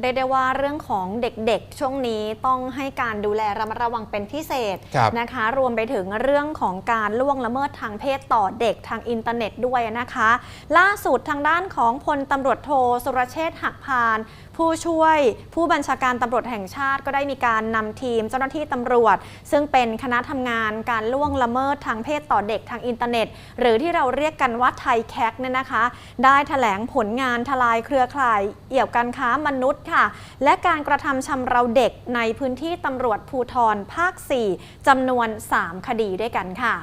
เรียกได้ว่าเรื่องของเด็กๆ ช่วงนี้ต้องให้การดูแลระมัดระวังเป็นพิเศษครับนะคะ รวมไปถึงเรื่องของการล่วงละเมิดทางเพศต่อเด็กทางอินเทอร์เน็ตด้วยนะคะ ล่าสุดทางด้านของพลตำรวจโทสุรเชษฐ์หักพาน ผู้ช่วยผู้บัญชาการตำรวจแห่งชาติก็ได้มีการนำทีมเจ้าหน้าที่ตำรวจ ซึ่งเป็นคณะทำงานการล่วงละเมิดทางเพศต่อเด็กทางอินเทอร์เน็ต หรือที่เราเรียกกันว่าไทยแคกเนี่ยนะคะ ได้แถลงผลงานทลายเครือข่ายเอี่ยวการค้ามนุษย์ค่ะ และการกระทำชำเราเด็กในพื้นที่ตำรวจภูทรภาค 4จำนวน 3 คดีด้วยกันค่ะ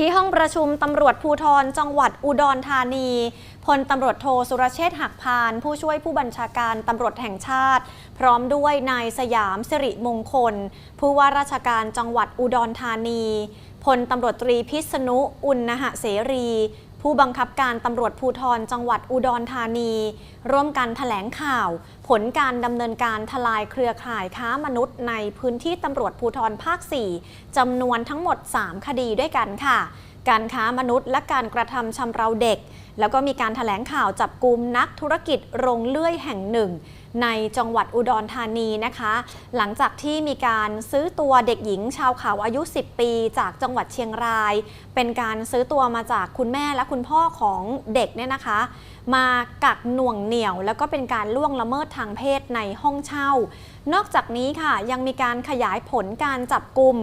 ที่ห้องประชุมตำรวจภูทรจังหวัดอุดรธานีพลตำรวจโทสุรเชษฐ์หักพาน ผู้ช่วยผู้บัญชาการตำรวจแห่งชาติ พร้อมด้วยนายสยามสิริมงคล ผู้ว่าราชการจังหวัดอุดรธานีพลตำรวจตรีพิษณุ อุณหะเสรี ผู้บังคับการตำรวจภูทรจังหวัดอุดรธานี ร่วมกันแถลงข่าว ผลการดำเนินการทลายเครือข่ายค้ามนุษย์ในพื้นที่ตำรวจภูทรภาค 4จำนวนทั้งหมด 3 คดีด้วยกันค่ะ การค้ามนุษย์และการกระทำชำเราเด็ก แล้วก็มีการถแถลงข่าวจับกลุ่มนักธุรกิจโรงเลื่อยแห่งหนึ่ง ในจังหวัดอุดรธานีนะคะ หลังจากที่มีการซื้อตัวเด็กหญิงชาวเขาอายุ 10 ปี จากจังหวัดเชียงราย เป็นการซื้อตัวมาจากคุณแม่และคุณพ่อของเด็กเนี่ยนะคะ มากักหน่วงเหนี่ยว แล้วก็เป็นการล่วงละเมิดทางเพศในห้องเช่า นอกจากนี้ค่ะยังมีการขยายผลการจับกลุ่ม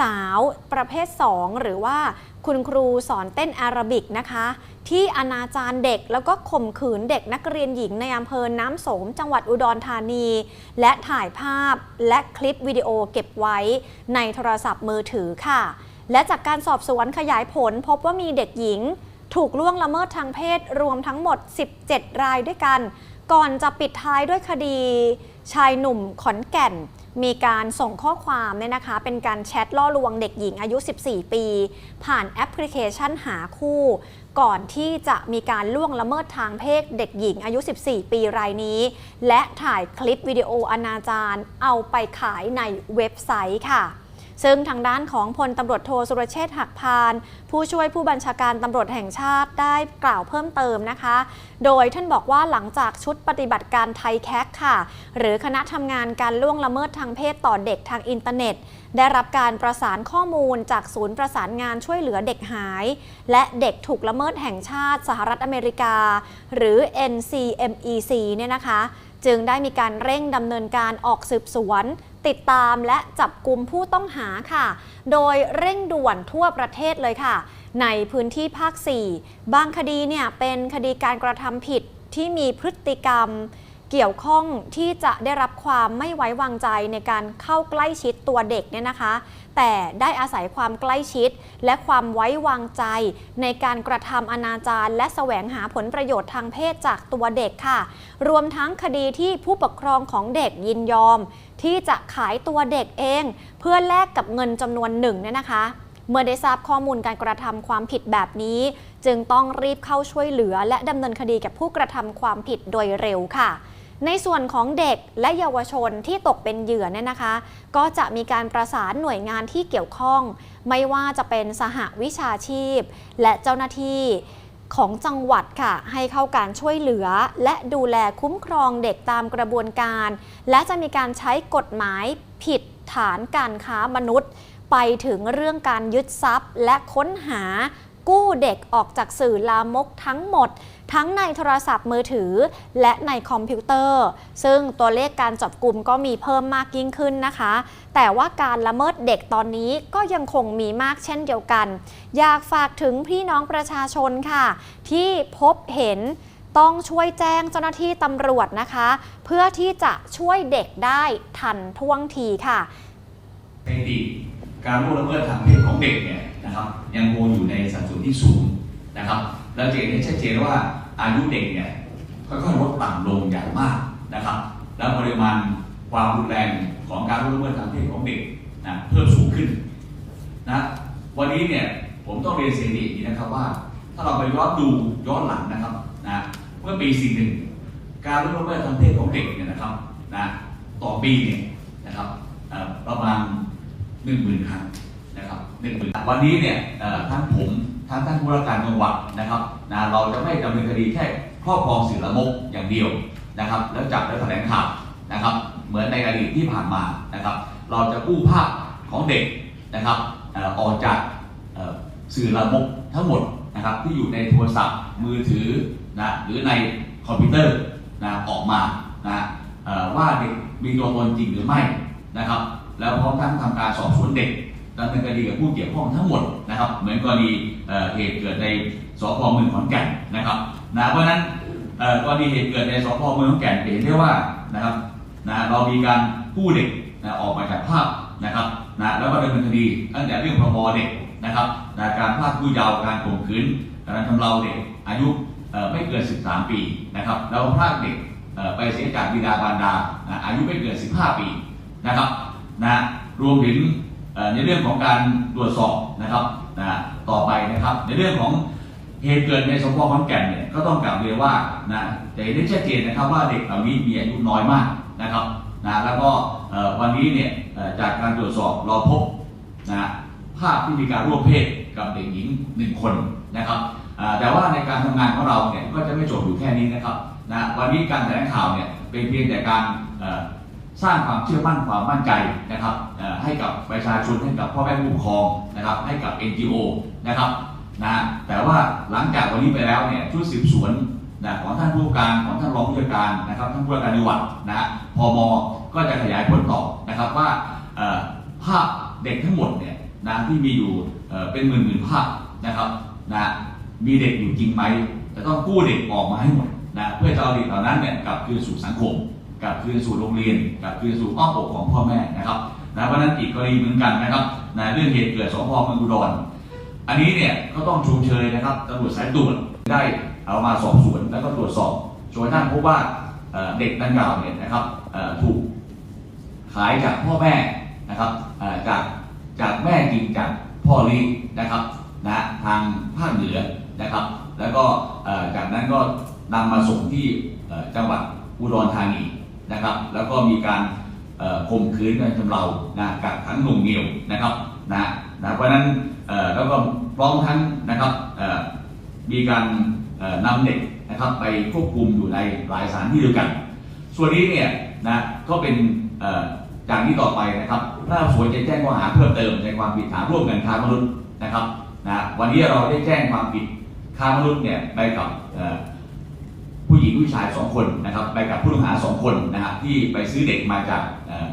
สาวประเภท 2 หรือว่า คุณครูสอนเต้นแอโรบิกนะคะ ที่อนาจารเด็กแล้วก็ข่มขืนเด็กนักเรียนหญิงในอำเภอน้ำโสม จังหวัดอุดรธานี และถ่ายภาพและคลิปวิดีโอเก็บไว้ในโทรศัพท์มือถือค่ะ และจากการสอบสวนขยายผลพบว่ามีเด็กหญิง ถูกล่วงละเมิดทางเพศรวมทั้งหมด 17 รายด้วยกัน ก่อนจะปิดท้ายด้วยคดี ชายหนุ่มขอนแก่น มีการส่งข้อความเนี่ยนะคะ เป็นการแชทล่อลวงเด็กหญิงอายุ 14 ปี ผ่านแอปพลิเคชันหาคู่ ก่อนที่จะมีการล่วงละเมิดทางเพศเด็กหญิงอายุ 14 ปีรายนี้ และถ่ายคลิปวิดีโออนาจารเอาไปขายในเว็บไซต์ค่ะ ซึ่งทางด้านของพลตำรวจโทสุรเชษฐ์หักพาน ผู้ช่วยผู้บัญชาการตำรวจแห่งชาติได้กล่าวเพิ่มเติมนะคะ โดยท่านบอกว่าหลังจากชุดปฏิบัติการไทยแคกค่ะ หรือคณะทำงานการล่วงละเมิดทางเพศต่อเด็กทางอินเทอร์เน็ต ได้รับการประสานข้อมูลจากศูนย์ประสานงานช่วยเหลือเด็กหาย และเด็กถูกละเมิดแห่งชาติสหรัฐอเมริกา หรือ NCMEC เนี่ยนะคะจึงได้มีการเร่งดำเนินการออกสืบสวน ติดตามและจับกลุ่มผู้ต้องหาค่ะ โดยเร่งด่วนทั่วประเทศเลยค่ะ ในพื้นที่ภาค 4 บางคดีเนี่ยเป็นคดีการกระทำผิดที่มีพฤติกรรม เกี่ยวข้องที่จะได้รับความไม่ไว้วางใจในการเข้าใกล้ชิดตัวเด็กเนี่ยนะคะ แต่ได้อาศัยความใกล้ชิด และความไว้วางใจ ในการกระทำอนาจารและแสวงหาผลประโยชน์ทางเพศจากตัวเด็กค่ะ รวมทั้งคดีที่ผู้ปกครองของเด็กยินยอม ที่จะขายตัวเด็กเอง เพื่อแลกกับเงินจำนวนหนึ่งเนี่ยนะคะเมื่อได้ทราบข้อมูลการกระทำความผิดแบบนี้ จึงต้องรีบเข้าช่วยเหลือ และดำเนินคดีกับผู้กระทำความผิดโดยเร็วค่ะ ในส่วนของเด็กและเยาวชนที่ตกเป็นเหยื่อเนี่ยนะคะ ก็จะมีการประสานหน่วยงานที่เกี่ยวข้อง ไม่ว่าจะเป็นสหวิชาชีพ และเจ้าหน้าที่ของจังหวัดค่ะ ให้เข้าการช่วยเหลือ และดูแลคุ้มครองเด็กตามกระบวนการ และจะมีการใช้กฎหมายผิดฐานการค้ามนุษย์ ไปถึงเรื่องการยึดทรัพย์ และค้นหา กู้เด็กออกจากสื่อลามกทั้งหมด ทั้งในโทรศัพท์มือถือ และในคอมพิวเตอร์ ซึ่งตัวเลขการจับกลุ่มก็มีเพิ่มมากยิ่งขึ้นนะคะ แต่ว่าการละเมิดเด็กตอนนี้ก็ยังคงมีมากเช่นเดียวกัน อยากฝากถึงพี่น้องประชาชนค่ะ ที่พบเห็นต้องช่วยแจ้งเจ้าหน้าที่ตำรวจนะคะ เพื่อที่จะช่วยเด็กได้ทันท่วงทีค่ะสถิติการล่วงละเมิดทางเพศของเด็กเนี่ย นะครับยังคงอยู่ในสัดส่วนที่สูงนะครับ แล้วจะเห็นได้ชัดเจนว่าอายุเด็กเนี่ยค่อยๆลดต่ำลงอย่างมากนะครับ แล้วปริมาณความรุนแรงของการล่วงละเมิดทางเพศของเด็กนะเพิ่มสูงขึ้นนะวันนี้เนี่ยผมต้องเรียนเสียงดีนะครับว่า ถ้าเราไปย้อนดูย้อนหลังนะครับนะเมื่อปี41การล่วงละเมิดทางเพศของเด็กเนี่ยนะครับนะต่อปีเนี่ยนะครับประมาณหนึ่งหมื่นครั้งนะครับ หนึ่งหมื่นวันนี้เนี่ยทั้งผมทั้งท่านผู้ว่าการจังหวัดนะครับนะเราจะไม่ดำเนินคดีแค่ครอบครองสื่อละมกอย่างเดียวนะครับ แล้วจับแล้วแถลงข่าวนะครับ เหมือนในอดีตที่ผ่านมานะครับ เราจะกู้ภาพของเด็กนะครับออกจากสื่อละมกทั้งหมดนะครับที่อยู่ในโทรศัพท์มือถือนะหรือในคอมพิวเตอร์นะออกมานะว่าเด็กมีตัวตนจริงหรือไม่นะครับ แล้วพร้อมทั้งทำการสอบสวนเด็ก ดำเนินคดีกับผู้เกี่ยวข้องทั้งหมดนะครับ เหมือนกรณีเอ่อเหตุเกิดในสพเมืองขอนแก่นนะครับนะเพราะนั้นก่อกรณีเหตุเกิดในสพเมืองขอนแก่นเห็นได้ว่านะครับนะเรามีการกู้เด็กนะออกมาจากภาพนะครับนะแล้วก็ดำเนินคดีตั้งแต่เรื่องพรบเด็กนะครับนะการพากผู้เยาว์การข่มขืนการทำเราเด็กอายุไม่เกิน 13 ปีนะครับแล้วพรากเด็กไปเสียจากบิดาบารดาอายุไม่เกิน 15 ปีนะครับนะรวมถึง ในเรื่องของการตรวจสอบนะครับนะต่อไปนะครับ ในเรื่องของเหตุเกิดในสพขอนแก่นเนี่ยก็ต้องกล่าวเรียนว่านะแต่เห็นได้ชัดเจนนะครับว่าเด็กเหล่านี้มีอายุน้อยมากนะครับนะแล้วก็วันนี้เนี่ยจากการตรวจสอบเราพบนะภาพที่มีการร่วมเพศกับเด็กหญิงหนึ่งคนนะครับแต่ว่าในการทำงานของเราเนี่ยก็จะไม่จบอยู่แค่นี้นะครับนะวันนี้การแถลงข่าวเนี่ยเป็นเพียงแต่การ สร้างความเชื่อมั่นความมั่นใจนะครับให้กับประชาชนให้กับพ่อแม่ผู้ปกครองนะครับ ให้กับ NGO นะครับนะแต่ว่าหลังจากวันนี้ไปแล้วเนี่ยชุดสืบสวนนะของท่านผู้การของท่านรองผู้การนะครับท่านผู้การจังหวัดนะพมก็จะขยายผลต่อนะครับว่าภาพเด็กทั้งหมดเนี่ยนะที่มีอยู่เป็นหมื่นหมื่นๆภาพนะครับนะมีเด็กอยู่จริงไหมจะต้องกู้เด็กออกมาให้หมดนะเพื่อจะเอาเด็กเหล่านั้นเนี่ยกลับคืนสู่สังคม กลับคืนสู่โรงเรียนกลับคืนสู่อ้อมอกของพ่อแม่นะครับนะเพราะนั้นอีกกรณีเหมือนกันนะครับนะเรื่องเหตุเกิดสพเมืองอุดรอันนี้เนี่ยก็ต้องชมเชยนะครับตำรวจสายตรวจได้เอามาสอบสวนแล้วก็ตรวจสอบจนกระทั่งพบว่าเด็กดังกล่าวเนี่ยนะครับถูกขายจากพ่อแม่นะครับจากจากแม่จริงจากพ่อลี้นะครับนะทางภาคเหนือนะครับ แล้วก็จากนั้นก็นำมาส่งที่จังหวัดอุดรธานี นะครับ แล้วก็มีการข่มขืนกันทำเรานะกักขังหน่วงเหนียวนะครับนะนะเพราะนั้นแล้วก็พร้อมทั้งนะครับมีการนำเด็กนะครับไปควบคุมอยู่ในหลายสถานที่เด้วกัน ส่วนนี้เนี่ยนะก็เป็นเอ่อจากนี้ต่อไปนะครับพนักงาสวนจะแจ้งข้อหาเพิ่มเติมในความผิดฐานร่วมกันค้ามนุษย์นะครับนะวันนี้เราได้แจ้งความผิดค้ามนุษย์เนี่ยไปกับ ผู้หญิงผู้ชายสองคนนะครับไปกับผู้ต้องหาสองคนนะฮะที่ไปซื้อเด็กมาจาก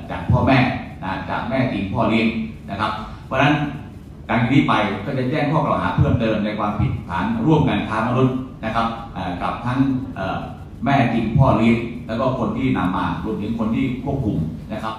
จากพ่อแม่นะจากแม่จริงพ่อเลี้ยงนะครับ เพราะฉะนั้นการนี้ไปก็จะแจ้งข้อกล่าวหาเพิ่มเติมในความผิดฐานร่วมกันค้ามนุษย์นะครับกับทั้งแม่จริงพ่อเลี้ยงแล้วก็คนที่นำมารวมถึงคนที่ควบคุมนะครับ